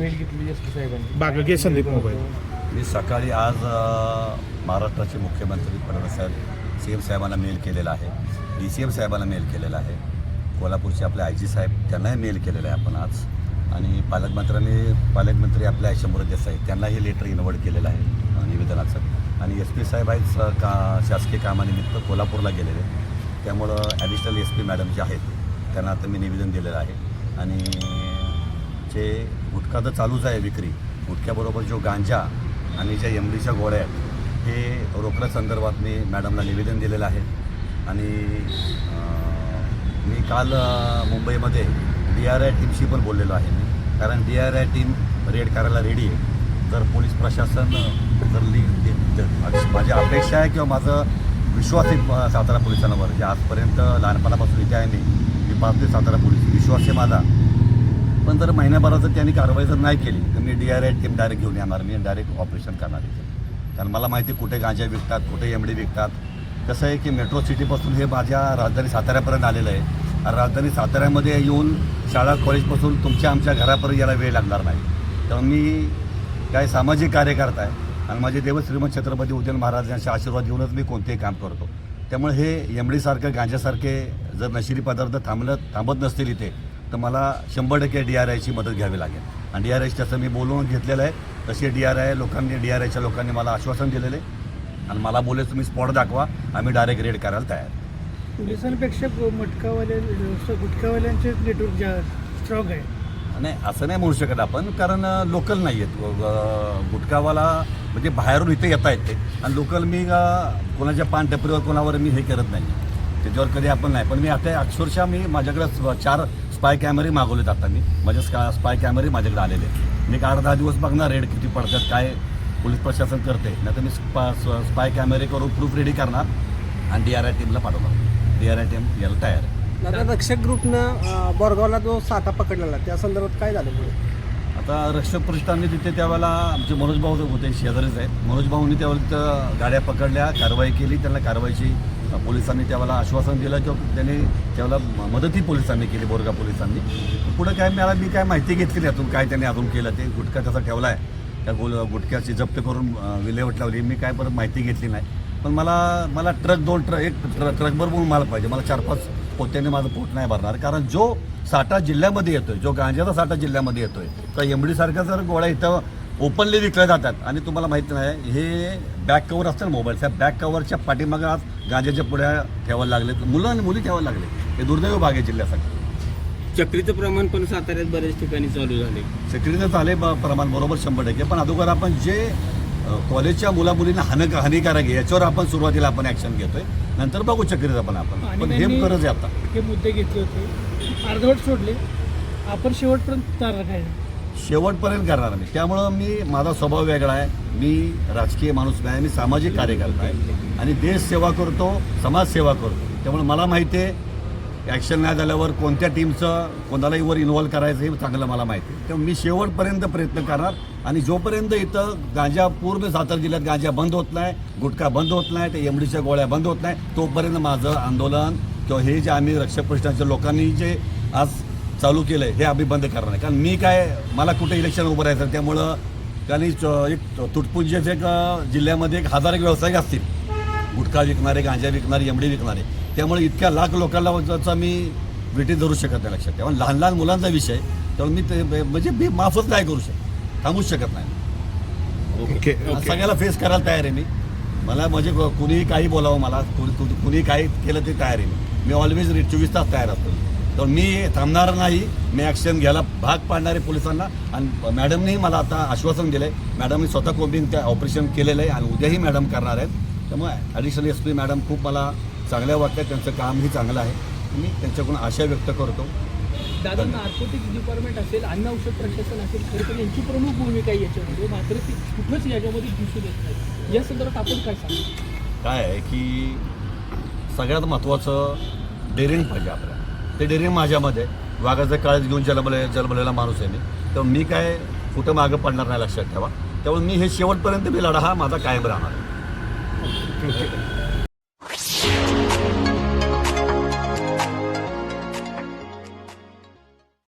भेट घेतली S P साहेबांची? बागगे संदीप मोबाईल. मी सकाळी आज महाराष्ट्राचे मुख्यमंत्री फडणवीस साहेब सी एम साहेबांना मेल केलेला आहे. डी सी एम साहेबांना मेल केलेला आहे. कोल्हापूरचे आपले आय जी साहेब त्यांनाही मेल केलेलं आहे आपण आज. आणि पालकमंत्र्यांनी पालकमंत्री आपले शंभर देसाई त्यांनाही लेटर इन्वर्ट केलेलं आहे निवेदनाचं. आणि एस पी साहेब आहेत का शासकीय कामानिमित्त कोल्हापूरला गेलेले. त्यामुळं ॲडिशनल एस पी मॅडम जे आहेत त्यांना आता मी निवेदन दिलेलं आहे. आणि जे गुटखा तर चालूच आहे विक्री. गुटख्याबरोबर जो गांजा आणि ज्या एमडीच्या गोळ्या आहेत हे रोकड्या संदर्भात मी मॅडमला निवेदन दिलेलं आहे. आणि मी काल मुंबईमध्ये डी आर आय टीमशी पण बोललेलो आहे मी. कारण D R I team raid करायला रेडी आहे. जर पोलीस प्रशासन जर ली माझी अपेक्षा आहे किंवा माझं विश्वास आहे सातारा पोलिसांवर जे आजपर्यंत लहानपणापासून इथे आहे मी. मी पाहते सातारा पोलीस विश्वास आहे माझा. पण जर महिन्याभरात जर त्यांनी कारवाई जर नाही केली तर मी D R I team direct घेऊन येणार मी डायरेक्ट ऑपरेशन करणार आहे कारण मला माहिती कुठे गांजा विकतात कुठे एमडी विकतात. कसं आहे की मेट्रो सिटीपासून हे माझ्या राजधानी साताऱ्यापर्यंत आलेलं आहे. राजधानी साताऱ्यामध्ये येऊन शाळा कॉलेजपासून तुमच्या आमच्या घरापर्यंत यायला वेळ लागणार नाही. तर मी काय सामाजिक कार्यकर्ता आहे आणि माझे देव श्रीमंत छत्रपती उदयन यांच्या आशीर्वाद घेऊनच मी कोणतेही काम करतो. त्यामुळे हे एमडीसारखं गांजासारखे जर नशिली पदार्थ थांबलं थांबत नसतील इथे तर मला शंभर टक्के डी आर आयची मदत घ्यावी लागेल. आणि डी आर आयची तसं मी बोलवून घेतलेलं आहे. तसे डी आर आय लोकांनी डी आर आयच्या लोकांनी मला आश्वासन दिलेलं आहे. आणि मला बोलले तुम्ही स्पॉट दाखवा. आम्ही डायरेक्ट रेड करायला तयार. पोलिसांपेक्षा मटकावाले गुटखावाल्यांचे नेटवर्क स्ट्रॉंग आहे. नाही असं नाही म्हणू शकत आपण. कारण लोकल नाही आहेत गुटखावाला म्हणजे बाहेरून इथे येता येते आणि लोकल मी कोणाच्या पान टपरीवर कोणावर मी हे करत नाही. त्याच्यावर कधी आपण नाही. पण मी आता अक्षरशः मी माझ्याकडे चार स्पाय कॅमेरे मागवलेत आता मी. माझे स्का स्पाय कॅमेरे माझ्याकडे आलेले. मी एक आठ दहा दिवस बघणार रेड किती पडतात काय पोलीस प्रशासन करते नाही तर मी स्पा स्पाय कॅमेरे करून प्रूफ रेडी करणार आणि डी आर आय टीमला पाठवणार. डी आर आय टीम यायला तयार आहे. रक्षक ग्रुपनं बोरगावला जो साठा पकडलेला त्या संदर्भात काय झालं पुढे? आता रक्षक प्रतिष्ठानने तिथे त्यावेळेला आमचे मनोज भाऊ होते शेजारीच आहेत. मनोज भाऊंनी त्यावेळेला तिथं गाड्या पकडल्या कारवाई केली त्यांना कारवाईची पोलिसांनी त्यावेळेला आश्वासन दिलं किंवा त्यांनी त्यावेळेला मदतही पोलिसांनी केली बोरगा पोलिसांनी. पुढं काय मला मी काय माहिती घेतली त्यातून काय त्यांनी अजून केलं ते गुटखा कसा ठेवला आहे त्या गोल गुटख्याची जप्त करून विल्हेवट लावली. मी काय परत माहिती घेतली नाही. पण मला मला ट्रक दोन ट्रक एक ट्रक ट्रकभर म्हणून माल पाहिजे. मला चार पाच पोत्याने माझं पोट नाही भरणार. कारण जो साठा जिल्ह्यामध्ये येतोय जो गांजाचा साठा जिल्ह्यामध्ये येतोय तर एमडीसारखा जर गोळ्या इथं ओपनली विकल्या जातात. आणि तुम्हाला माहिती नाही हे बॅक कवर असतं ना मोबाईल त्या बॅक कवरच्या पाठीमागं आज गांजाच्या पुढ्या ठेवायला लागले मुलं आणि मुली ठेवायला लागले हे दुर्दैव भाग आहे जिल्ह्यासाठी. चक्रीचं प्रमाण पण साताऱ्यात बऱ्याच ठिकाणी चालू झाले सेक्युरिटीचं झाले प्रमाण बरोबर शंभर टक्के. पण अगोदर आपण जे कॉलेजच्या मुला मुलींना हान हानिकारक आहे याच्यावर आपण सुरुवातीला आपण ॲक्शन घेतोय. नंतर बघू चक्रीचं पण आपण. पण हे गरज आहे आता. हे मुद्दे घेतले होते. अर्धवट सोडले. आपण शेवटपर्यंत तारा काय शेवटपर्यंत करणार मी. त्यामुळं मी माझा स्वभाव वेगळा आहे. मी राजकीय माणूस नाही मी सामाजिक कार्यकर्ता आहे. आणि देश सेवा करतो समाजसेवा करतो. त्यामुळे मला माहिती आहे ॲक्शन नाही झाल्यावर कोणत्या टीमचं कोणालाही वर इन्व्हॉल्व्ह करायचं हे चांगलं मला माहिती आहे. त्यामुळे मी शेवटपर्यंत प्रयत्न करणार. आणि जोपर्यंत इथं गांजा पूर्ण सातारा जिल्ह्यात गांजा बंद होत नाही गुटखा बंद होत नाही ते एमडीच्या गोळ्या बंद होत नाही तोपर्यंत माझं आंदोलन किंवा हे जे आम्ही रक्षक प्रतिष्ठानच्या लोकांनी जे आज चालू केलं आहे हे आम्ही बंद करणार आहे कारण मी काय मला कुठे इलेक्शन उभं राहायचं त्यामुळं कारण एक तुटपुंजेचे एक जिल्ह्यामध्ये एक हजार एक व्यावसायिक असतील. गुटखा विकणारे गांजा विकणारे एमडी विकणारे. त्यामुळे इतक्या लाख लोकांना मी विटी धरू शकत नाही लक्षात तेव्हा लहान लहान मुलांचा विषय त्यामुळे मी ते म्हणजे मी माफच नाही करू शकत थांबूच शकत नाही. ओके सगळ्याला फेस करायला तयार आहे मी. मला म्हणजे कुणीही काही बोलावं मला कुणी काही केलं ते तयार आहे मी. मी ऑलवेज चोवीस तास तयार असतो. तर मी थांबणार नाही. मी ॲक्शन घ्यायला भाग पाडणारे पोलिसांना आणि मॅडमनी मला आता आश्वासन दिलं आहे मॅडमनी स्वतः कोम्बिंग त्या ऑपरेशन केलेलं आहे आणि उद्याही मॅडम करणार आहेत. त्यामुळे ॲडिशनल एस पी मॅडम खूप मला चांगल्या वाटतात त्यांचं कामही चांगलं आहे. मी त्यांच्याकडून आशा व्यक्त करतो. दादा नार्कोटिक्स डिपार्टमेंट असेल अन्न औषध प्रशासन असेल खरं तर यांची प्रमुख भूमिका याच्यामध्ये मात्र ती कुठंच याच्यामध्ये दिसून येत नाही. या संदर्भात आपण काय सांगू? काय आहे की सगळ्यात महत्त्वाचं डेअरिंग पाहिजे आपल्याला. ते डेअरिंग माझ्यामध्ये. वाघाचं काळज घेऊन जन्मले जन्मलेला माणूस आहे मी. तर मी काय कुठं मागं पडणार नाही लक्षात ठेवा. त्यामुळे मी हे शेवटपर्यंत मी लढा हा माझा कायम राहणार.